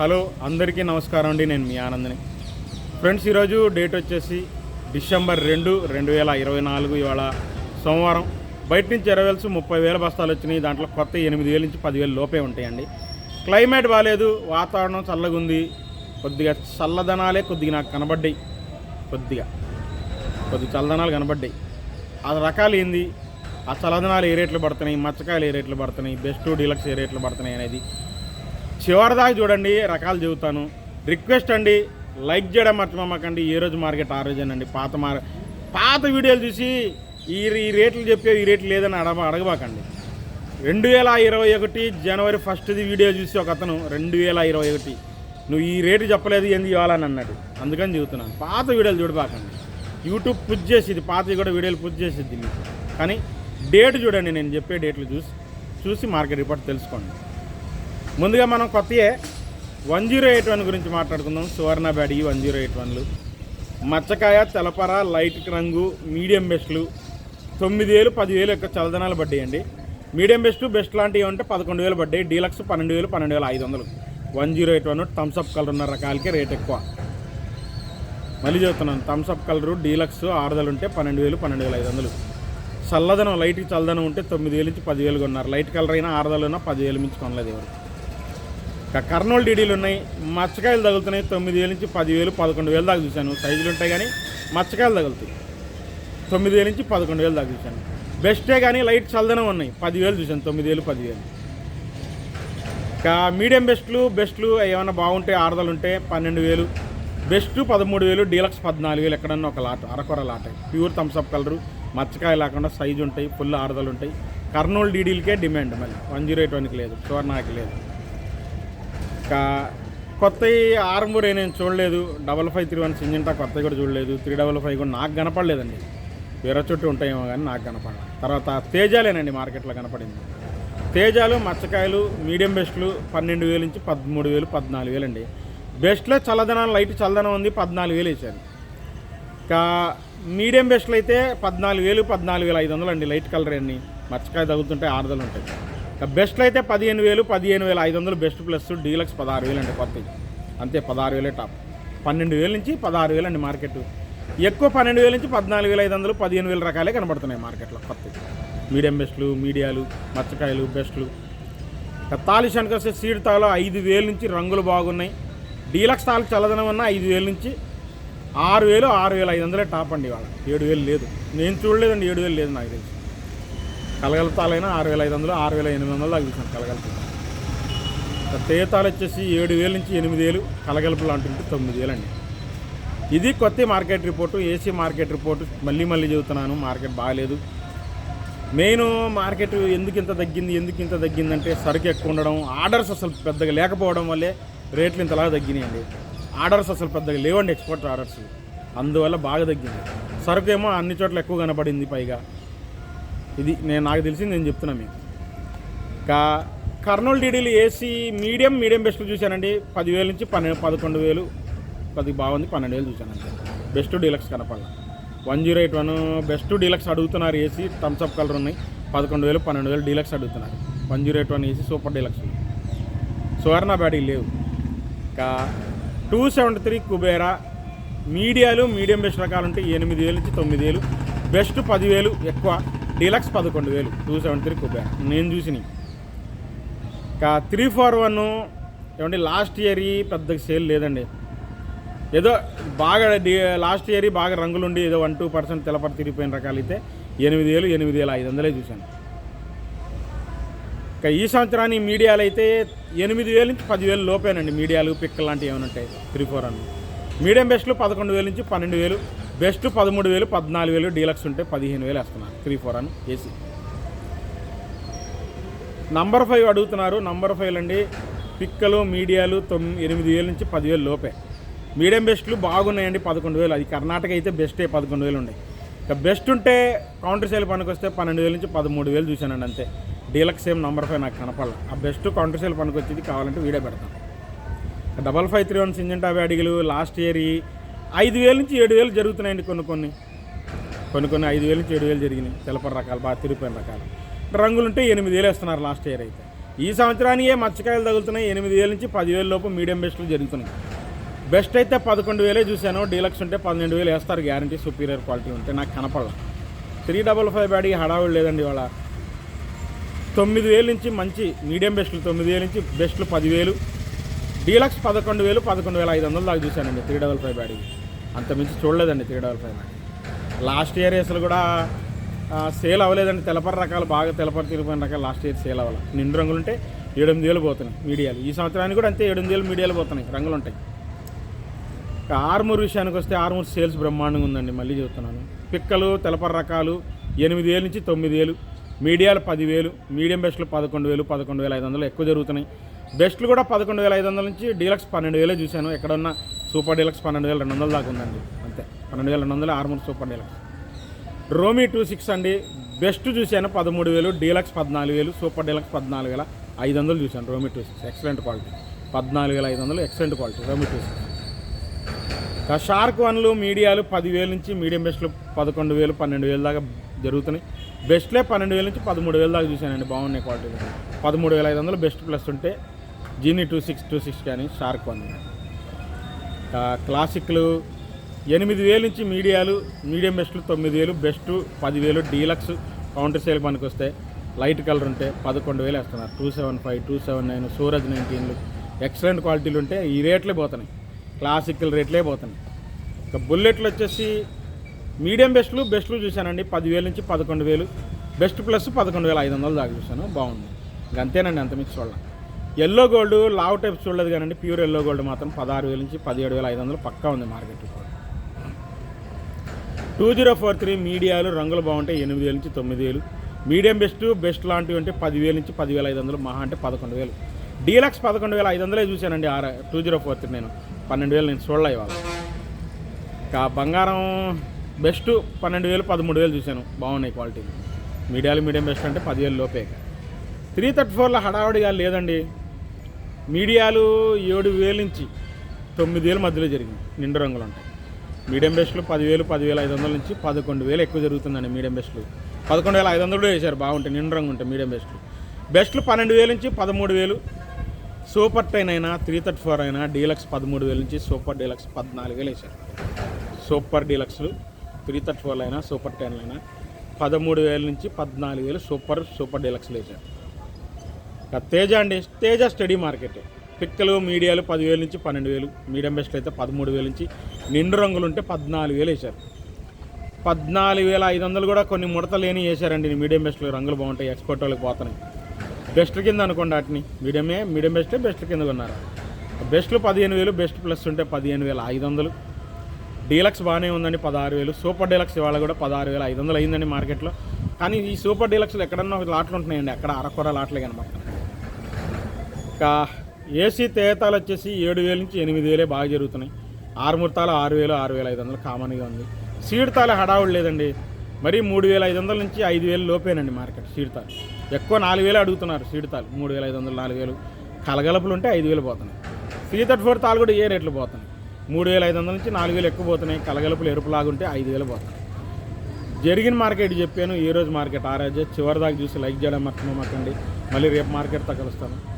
Hello అందరికీ నమస్కారం అండి నేను మీ ఆనందని. ఫ్రెండ్స్ ఈరోజు డేట్ వచ్చేసి డిసెంబర్ రెండు రెండు వేల ఇరవై నాలుగు ఇవాళ సోమవారం. బయట నుంచి ఇరవై ముప్పై వేల బస్తాలు వచ్చినాయి. దాంట్లో కొత్త ఎనిమిది వేల నుంచి పదివేలు లోపే ఉంటాయండి. క్లైమేట్ బాగాలేదు వాతావరణం చల్లగా ఉంది కొద్దిగా చల్లదనాలే కొద్దిగా నాకు కనబడ్డాయి. కొద్దిగా. కొద్ది చల్లదనాలు కనబడ్డాయి. ఆ రకాలు ఏంది? ఆ చల్లదనాలు ఏ రేట్లు పడుతున్నాయి? మచ్చకాయలు ఏ రేట్లు పడుతున్నాయి? బెస్ట్ డీలక్స్ ఏ రేట్లు పడుతున్నాయి అనేది చివరిదాకా చూడండి రకాలు చెబుతాను. రిక్వెస్ట్ అండి లైక్ చేయడం మర్చిపోమాకండి. ఏ రోజు మార్కెట్ ఆ రోజేనండి. పాత మార్ పాత వీడియోలు చూసి ఈ ఈ రేట్లు చెప్పే ఈ రేట్లు లేదని అడగ అడగబాకండి. రెండు వేల ఇరవై ఒకటి జనవరి ఫస్ట్ది వీడియో చూసి ఒక అతను రెండు వేల ఇరవై ఒకటి. నువ్వు ఈ రేటు చెప్పలేదు ఏంది ఇవ్వాలని అన్నాడు. అందుకని చెబుతున్నాను. పాత వీడియోలు చూడబాకండి. యూట్యూబ్ పుజ్ చేసేది పాతవి కూడా వీడియోలు పుజ్ చేసేది మీకు. కానీ డేట్ చూడండి నేను చెప్పే డేట్లు చూసి చూసి మార్కెట్ రిపోర్ట్ తెలుసుకోండి. ముందుగా మనం కొత్తయే వన్ జీరో ఎయిట్ వన్ గురించి మాట్లాడుకుందాం. సువర్ణ బ్యాడీ వన్ జీరో ఎయిట్ వన్లు. మచ్చకాయ తెలపర లైట్ రంగు మీడియం బెస్ట్లు. తొమ్మిది వేలు పదివేలు యొక్క చలదనాలు పడ్డాయండి. మీడియం బెస్ట్ బెస్ట్ లాంటివి ఉంటే పదకొండు వేలు పడ్డాయి. డీలక్స్ పన్నెండు వేలు పన్నెండు వేల ఐదు వందలు. One zero eight one Thums Up colour ఉన్న రకాలకి రేట్ ఎక్కువ. మళ్ళీ చెప్తున్నాను థమ్స్అప్ కలరు డీలక్స్ ఆరుదలు ఉంటే పన్నెండు వేలు పన్నెండు వేల ఐదు వందలు. చల్లదనం లైట్కి చల్లదనం ఉంటే తొమ్మిది వేలు నుంచి పదివేలు కొన్నారు. లైట్ కలర్ అయినా ఆరుదలు ఉన్నా పదివేలు మించి కొనలేదు ఎవరు. కర్నూలు డీడీలు ఉన్నాయి. మచ్చకాయలు తగులుతున్నాయి. తొమ్మిది వేలు నుంచి పదివేలు పదకొండు వేలు దాకా చూశాను. సైజులు ఉంటాయి కానీ మచ్చకాయలు తగులుతాయి. తొమ్మిది వేలు నుంచి పదకొండు వేలు దాకా చూశాను. బెస్టే కానీ లైట్ చల్లదనం ఉన్నాయి. పదివేలు చూశాను. తొమ్మిది వేలు పదివేలు. ఇంకా మీడియం బెస్ట్లు బెస్ట్లు ఏమైనా బాగుంటే ఆరుదలు ఉంటే పన్నెండు వేలు బెస్ట్ పదమూడు వేలు డీలక్స్ పద్నాలుగు వేలు ఎక్కడన్నా ఒక లాట్ అరకొర lot. Pure Thums Up colour. మచ్చకాయ లేకుండా సైజు ఉంటాయి. ఫుల్ ఆరుదలు ఉంటాయి. కర్నూలు డీడీలకే డిమాండ్ మళ్ళీ వన్ జీరో ఎయిట్ వన్కి లేదు. సువర్ణకి లేదు. ఇంకా కొత్త ఆర్మూర్ నేను చూడలేదు. Double five three one Syngenta కొత్తవి కూడా చూడలేదు. త్రీ డబల్ ఫైవ్ కూడా నాకు కనపడలేదండి. వేరే చుట్టూ ఉంటాయేమో కానీ నాకు కనపడలేదు. తర్వాత తేజాలేనండి మార్కెట్లో కనపడింది. తేజాలు మచ్చకాయలు మీడియం బెస్ట్లు పన్నెండు వేలు నుంచి పదమూడు వేలు పద్నాలుగు వేలు అండి బెస్ట్లో చల్లదనం లైట్ చల్లదనం ఉంది పద్నాలుగు వేలు వేసాను ఇంకా మీడియం బెస్ట్లు అయితే పద్నాలుగు వేలు పద్నాలుగు వేల ఐదు వందలు అండి లైట్ కలర్ అన్ని. మచ్చకాయ తగ్గుతుంటే ఆరుదలు ఉంటాయి. బెస్ట్లు అయితే పదిహేను వేలు పదిహేను వేల ఐదు వందలు బెస్ట్ ప్లస్ డీలక్స్ పదహారు వేలు అండి కొత్త అంతే పదహారు వేలే టాప్. పన్నెండు వేల నుంచి పదహారు వేలు అండి మార్కెట్. ఎక్కువ పన్నెండు వేల నుంచి పద్నాలుగు వేల ఐదు వందలు పదిహేను వేల రకాలే కనబడుతున్నాయి మార్కెట్లో కొత్త మీడియం బెస్ట్లు మీడియాలు మచ్చకాయలు బెస్ట్లు. ఇంకా తాలిషానికి వస్తే సీడ్ తాలో ఐదు వేల నుంచి రంగులు బాగున్నాయి. డీలక్స్ తాలు చల్లదనం ఉన్న ఐదు వేల నుంచి ఆరు వేలు ఆరు వేల ఐదు వందలే టాప్ అండి ఇవాళ. ఏడు వేలు లేదు. నేను చూడలేదండి ఏడు వేలు లేదు నాకు తెలిసి. కలగలతాలైనా ఆరు వేల ఐదు వందలు ఆరు వేల ఎనిమిది వందలు దాకా చూసాను తేతాలు వచ్చేసి ఏడు వేల నుంచి ఎనిమిది వేలు కలగలుపు లాంటివి తొమ్మిది వేలు అండి ఇది కొత్త market report AC market report. మళ్ళీ మళ్ళీ చెబుతున్నాను మార్కెట్ బాగాలేదు. మెయిన్ మార్కెట్ ఎందుకు ఇంత తగ్గింది ఎందుకు ఇంత తగ్గిందంటే సరుకు ఎక్కువ ఉండడం ఆర్డర్స్ అసలు పెద్దగా లేకపోవడం వల్లే రేట్లు ఇంతలా తగ్గినాయండి. ఆర్డర్స్ అసలు పెద్దగా లేవండి ఎక్స్పోర్ట్ ఆర్డర్స్. అందువల్ల బాగా తగ్గింది. సరుకు ఏమో అన్ని చోట్ల ఎక్కువ కనపడింది పైగా. ఇది నేను నాకు తెలిసింది నేను చెప్తున్నా మీకు. ఇంకా కర్నూలు డీడీలు ఏసీ మీడియం మీడియం బెస్ట్ చూశానండి. పదివేల నుంచి పన్నెండు పదకొండు వేలు. పది బాగుంది పన్నెండు వేలు చూశాను best deluxe కనపడాల one zero eight one best deluxe అడుగుతున్నారు ఏసీ థమ్స్అప్ కలర్ ఉన్నాయి. పదకొండు వేలు పన్నెండు వేలు డీలక్స్ అడుగుతున్నారు. One zero eight one AC super deluxe. Suvarna battery లేవు. ఇంకా టూ సెవెంటీ త్రీ కుబేరా. మీడియాలు మీడియం బెస్ట్ రకాలు ఉంటాయి ఎనిమిది వేలు నుంచి తొమ్మిది వేలు. బెస్ట్ పదివేలు ఎక్కువ. డీలక్స్ పదకొండు వేలు టూ సెవెంటీ త్రీ కుబేరా. నేను చూసినవి ఇంకా త్రీ ఫోర్ వన్ ఏమంటే లాస్ట్ ఇయర్ పెద్ద సేల్ లేదండి. ఏదో బాగా లాస్ట్ ఇయర్ బాగా రంగులుండి ఏదో వన్ టూ పర్సెంట్ తెలపర తిరిగిపోయిన రకాలు అయితే ఎనిమిది వేలు ఎనిమిది వేల ఐదు వందలే చూశాను. ఇంకా ఈ సంవత్సరానికి మీడియాలు అయితే ఎనిమిది వేల నుంచి పదివేలు లోపేనండి మీడియాలు పిక్కలు లాంటివి ఏమైనా ఉంటాయి త్రీ ఫోర్ అని మీడియం బెస్ట్లు పదకొండు వేల నుంచి పన్నెండు వేలు బెస్ట్ పదమూడు వేలు పద్నాలుగు వేలు డీలక్స్ ఉంటే పదిహేను వేలు వేస్తున్నారు. త్రీ ఫోర్ అని ఏసీ నంబర్ ఫైవ్ అడుగుతున్నారు. నంబర్ ఫైవ్ అండి పిక్కలు మీడియాలు తొమ్మిది ఎనిమిది వేల నుంచి పదివేలు లోపే. మీడియం బెస్ట్లు బాగున్నాయండి పదకొండు వేలు. అది కర్ణాటక అయితే బెస్టే పదకొండు వేలు ఉన్నాయి. ఇక బెస్ట్ ఉంటే కౌంటర్ సేల్ పనికి వస్తే పన్నెండు వేల నుంచి పదమూడు వేలు చూశానండి అంతే. డీలక్స్ సేమ్ నంబర్ ఫైవ్ నాకు కనపడాల. ఆ బెస్ట్ కౌంటర్ సేల్ పనికి వచ్చేది కావాలంటే వీడియో పెడతాను. Double five three one Syngenta అడిగలు last year ఐదు వేల నుంచి ఏడు వేలు జరుగుతున్నాయండి కొన్ని కొన్ని. కొన్ని కొన్ని ఐదు వేలు నుంచి ఏడు వేలు జరిగినాయి. తెలపర రకాలు బాగా తిరిగిపోయిన రకాలు. రంగులుంటే ఎనిమిది వేలు వేస్తున్నారు లాస్ట్ ఇయర్ అయితే. ఈ సంవత్సరానికి మచ్చకాయలు తగులుతున్నాయి. ఎనిమిది వేల నుంచి పదివేల లోపు మీడియం బెస్ట్లు జరుగుతున్నాయి. బెస్ట్ అయితే పదకొండు వేలే చూశాను. డీలక్స్ ఉంటే పన్నెండు వేలు వేస్తారు. గ్యారంటీ సుపీరియర్ క్వాలిటీ ఉంటే నాకు కనపడలా. త్రీ డబల్ ఫైవ్ బ్యాడీ హడావుడు లేదండి ఇవాళ. తొమ్మిది వేల నుంచి మంచి మీడియం బెస్ట్లు తొమ్మిది వేల నుంచి బెస్ట్లు పదివేలు. డీలక్స్ పదకొండు వేలు పదకొండు వేల ఐదు వందలు దాకా చూశానండి. త్రీ డబల్ ఫైవ్ బ్యాడీ అంత మించి చూడలేదండి త్రీ డబల్ ఫైవ్ బ్యాడీ. లాస్ట్ ఇయర్ అసలు కూడా సేల్ అవ్వలేదండి. తెలపర రకాలు బాగా తెలపర తిరిగిపోయిన రకాలు లాస్ట్ ఇయర్ సేల్ అవ్వాలి. నిండు రంగులు ఉంటే ఏడెనిమిది వేలు పోతున్నాయి మీడియాలు. ఈ సంవత్సరానికి కూడా అంతే ఏడెనిమిది వేలు మీడియాలు పోతున్నాయి రంగులు ఉంటాయి. ఆర్మూర్ విషయానికి వస్తే ఆర్మూర్ సేల్స్ బ్రహ్మాండంగా ఉందండి మళ్ళీ చెబుతున్నాను పిక్కలు తెలపర రకాలు ఎనిమిది వేలు నుంచి తొమ్మిది వేలు. మీడియాలు పదివేలు మీడియం బెస్ట్లు పదకొండు వేలు పదకొండు వేల ఐదు వందలు ఎక్కువ జరుగుతున్నాయి. బెస్ట్లు కూడా పదకొండు వేల ఐదు వందల నుంచి డీలక్స్ పన్నెండు వేలే చూశాను. ఎక్కడన్నా సూపర్ డీలక్స్ పన్నెండు వేల రెండు వందల దాకా ఉందండి. అంతే. పన్నెండు వేల రెండు వందలు ఆర్మూర్ సూపర్ డీలక్స్. రోమీ టూ సిక్స్ అండి. బెస్ట్ చూశాను పదమూడు వేలు డీలక్స్ పద్నాలుగు వేలు సూపర్ డీలక్స్ పద్నాలుగు వేల ఐదు వందలు చూశాను రోమీ టూ సిక్స్. ఎక్సలెంట్ క్వాలిటీ పద్నాలుగు వేల ఐదు వందలు ఎక్సలెంట్ క్వాలిటీ రోమీ టూ సిక్స్. షార్క్ వన్లు మీడియాలు పదివేలు నుంచి మీడియం బెస్ట్లు పదకొండు వేలు పన్నెండు వేలు దాకా జరుగుతున్నాయి. బెస్ట్లే పన్నెండు వేల నుంచి పదమూడు వేలు దాకా చూశానండి. బాగున్నాయి క్వాలిటీ పదమూడు వేల ఐదు వందలు బెస్ట్ ప్లస్ ఉంటే జీనీ టూ సిక్స్ టూ సిక్స్ కానీ షార్క్ వన్ క్లాసిక్లు ఎనిమిది వేలు నుంచి మీడియాలు మీడియం బెస్ట్లు తొమ్మిది వేలు బెస్ట్ పదివేలు డీలక్స్ కౌంటర్ సేల్ పనికి వస్తే లైట్ కలర్ ఉంటే పదకొండు వేలు వేస్తున్నారు. Two seven five two seven nine Suraj నైన్టీన్లు excellent క్వాలిటీలు ఉంటే ఈ రేట్లే పోతున్నాయి. క్లాసికల్ రేట్లే పోతున్నాయి. ఇంకా బుల్లెట్లు వచ్చేసి మీడియం బెస్ట్లు బెస్ట్లు చూశానండి. పదివేలు నుంచి పదకొండు వేలు. బెస్ట్ ప్లస్ పదకొండు వేల ఐదు వందలు దాకా చూశాను. బాగుంది. అంతేనండి అంత మించి చూడాలి. ఎల్లో గోల్డ్ లావ్ టైప్ చూడలేదు కానీ ప్యూర్ ఎల్లో గోల్డ్ మాత్రం పదహారు వేల నుంచి పదిహేడు వేల ఐదు వందలు పక్కా ఉంది market two zero four three మీడియాలు రంగులు బాగుంటాయి. ఎనిమిది వేల నుంచి తొమ్మిది వేలు. మీడియం బెస్ట్ బెస్ట్ లాంటివి అంటే పదివేల నుంచి పదివేల ఐదు వందలు మహా అంటే పదకొండు వేలు. డీలక్స్ పదకొండు వేల ఐదు వందలే చూశానండి R two zero four three నేను. పన్నెండు వేలు నేను చూడలే ఇవాళ. ఇంకా బంగారం బెస్ట్ పన్నెండు వేలు పదమూడు వేలు చూశాను. బాగున్నాయి క్వాలిటీ మీడియాలు మీడియం బెస్ట్ అంటే పదివేలు లోపే. త్రీ థర్టీ ఫోర్లో హడావుడిగా లేదండి. మీడియాలు ఏడు వేల నుంచి తొమ్మిది వేల మధ్యలో జరిగింది. నిండు రంగులు ఉంటాయి. మీడియం బెస్ట్లు పదివేలు పదివేల ఐదు వందల నుంచి పదకొండు వేలు ఎక్కువ జరుగుతుందండి మీడియం బెస్ట్లు. పదకొండు వేల ఐదు వందలు కూడా వేశారు బాగుంటాయి. నిండు రంగు ఉంటాయి మీడియం బెస్ట్లు. బెస్ట్లు పన్నెండు వేల నుంచి పదమూడు వేలు. సూపర్ టెన్ అయినా త్రీ థర్టీ ఫోర్ అయినా డీలక్స్ పదమూడు వేల నుంచి సూపర్ డీలక్స్ పద్నాలుగు వేలు వేశారు. సూపర్ డీలక్స్లు త్రీ థర్టీ ఫోర్లు అయినా సూపర్ టెన్లు అయినా పదమూడు వేల నుంచి పద్నాలుగు వేలు సూపర్ సూపర్ డీలక్స్లు వేశారు. తేజ అండి తేజ స్టడీ మార్కెట్. పిక్కలు మీడియాలు పదివేలు నుంచి పన్నెండు వేలు మీడియం బెస్ట్ అయితే పదమూడు వేలు నుంచి నిండు రంగులు ఉంటే పద్నాలుగు వేలు వేశారు. పద్నాలుగు వేల ఐదు వందలు కూడా కొన్ని ముడతలు లేని వేశారండి మీడియం బెస్ట్లు. రంగులు బాగుంటాయి ఎక్స్పోర్ట్ వాళ్ళకి పోతున్నాయి. బెస్ట్ కింద అనుకోండి వాటిని. మీడియమే మీడియం బెస్ట్ బెస్ట్ కింద ఉన్నారు బెస్ట్లు పదిహేను వేలు బెస్ట్ ప్లస్ ఉంటే పదిహేను వేల ఐదు వందలు. డీలక్స్ బాగానే ఉందండి పదహారు వేలు సూపర్ డీలక్స్ ఇవాళ కూడా పదహారు వేల ఐదు వందలు అయిందండి మార్కెట్లో. కానీ ఈ సూపర్ డీలక్స్లు ఎక్కడన్నా ఒక లాట్లు ఉంటున్నాయండి అక్కడ అరకొర లాట్లే కనమాట ఇంకా ఏసీ తేతాలు వచ్చేసి ఏడు వేల నుంచి ఎనిమిది వేలే బాగా జరుగుతున్నాయి. ఆరుమూర్తాలు ఆరు వేలు ఆరు వేల ఐదు వందలు కామన్గా ఉంది. సీడ్ తాల హడావుడు లేదండి. మరీ మూడు వేల ఐదు వందల నుంచి ఐదు వేలు లోపేనండి మార్కెట్ సీడ్ తాలు. ఎక్కువ నాలుగు వేలు అడుగుతున్నారు సీడ్ తాలు. మూడు వేల ఐదు వందలు నాలుగు వేలు. కలగలపులు ఉంటే ఐదు వేలు పోతున్నాయి. త్రీ థర్టీ ఫోర్ తాలు కూడా ఏ రేట్లు పోతున్నాయి? మూడు వేల ఐదు వందల నుంచి నాలుగు వేలు ఎక్కువ పోతున్నాయి. కలగలుపులు ఎరుపులాగుంటే ఐదు వేలు పోతున్నాయి. జరిగిన మార్కెట్ చెప్పాను. ఈరోజు మార్కెట్ ఆ రోజు చివరి దాకా చూసి లైక్ చేయడం మర్చిపోమాకండి. మళ్ళీ రేపు మార్కెట్తో కలుస్తాను.